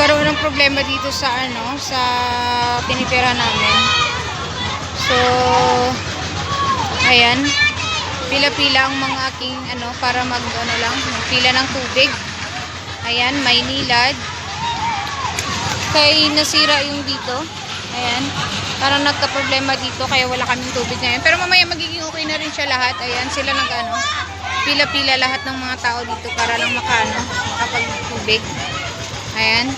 nagkaroon ng problema dito sa ano, sa tinitira namin. So, ayan. Pila-pila ang mga aking ano, para mag ano lang, pila ng tubig. Ayan, may nilad. Kay nasira yung dito. Ayan. Parang nagka-problema dito kaya wala kaming tubig ngayon. Pero mamaya magiging okay na rin siya lahat. Ayan, sila nag ano, pila-pila lahat ng mga tao dito para lang makano, makapag tubig. Ayan.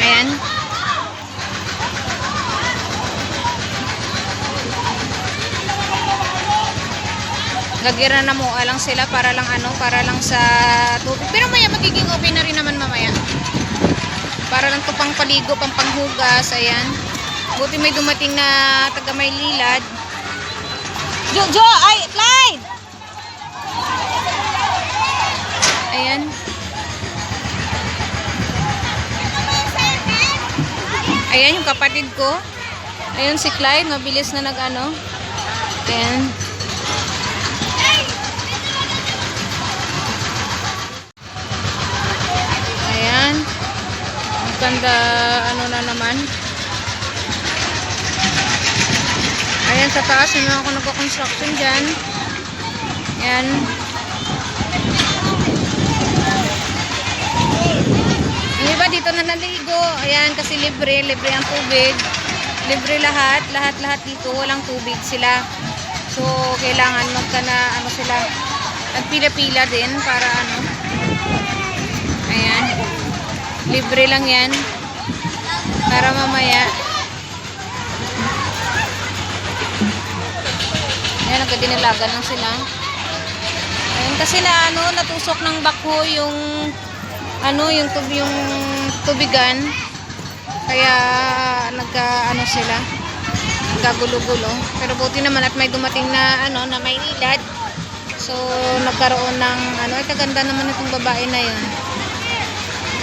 Ayan. Gagira na mo lang sila para lang ano, para lang sa tubig. Pero maya magiging okay na rin naman mamaya. Para lang to pang paligo, pang panghugas, ayan. Buti may dumating na taga may lilad. Jo, Jo, ay, Clyde! Ayan. Ayan yung kapatid ko. Ayun si Clyde, mabilis na nag-ano. Ayan. Ayan. Ang ganda, ano na naman. Ayan, sa taas, yun ako nagko-construction dyan. Ayan. Yung dito na naligo. Ayan, kasi libre. Libre ang tubig. Libre lahat. Lahat-lahat dito. Walang tubig sila. So, kailangan magka na, ano sila, nagpila-pila din para ano. Ayan. Libre lang yan. Para mamaya. Ayan, nagkadinilagan lang sila. Ayan, kasi na ano, natusok ng bakho yung ano, yung tub yung tubigan. Kaya nagka ano sila, nagkagulo-gulo. Pero buti naman at may dumating na ano, na may ilad. So, nagkaroon ng ano, ay kaganda naman itong babae na yun.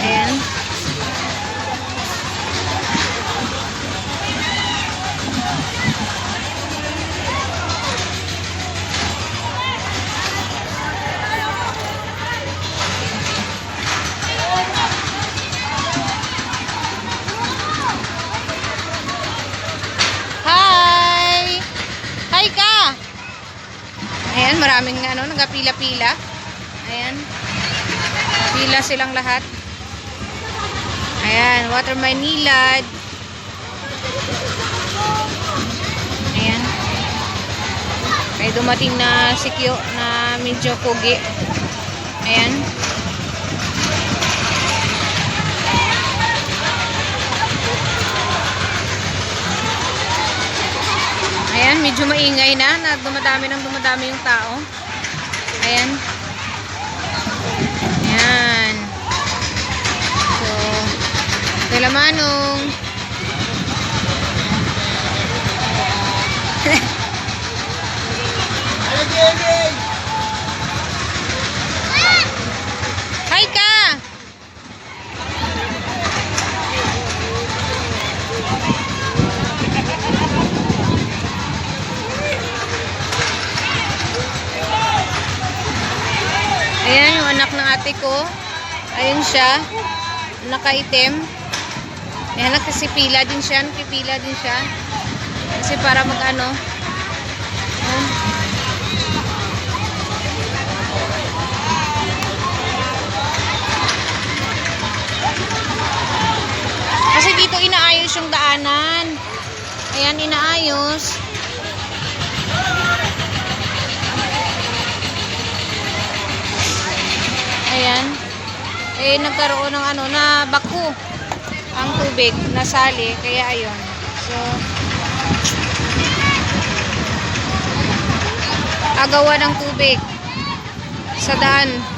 Ayan. Ayan, maraming ano, nagapila-pila. Ayan. Pila silang lahat. Ayan, water Manilad. Ayan. May dumating na sikyo na medyo pugi. Ayan. Medyo maingay na, na dumadami ng dumadami yung tao. Ayan. Ayan. So, Tela Manong. Anak ng ate ko. Ayun siya. Nakaitim. Ayan, nagkasipila din siya. Nakipila din siya. Kasi para mag ano. Ayan. Kasi dito inaayos yung daanan. Ayan, inaayos. Eh, nagkaroon ng ano, na baku ang tubig, nasali. Kaya ayun. So, agawan ng tubig sa daan.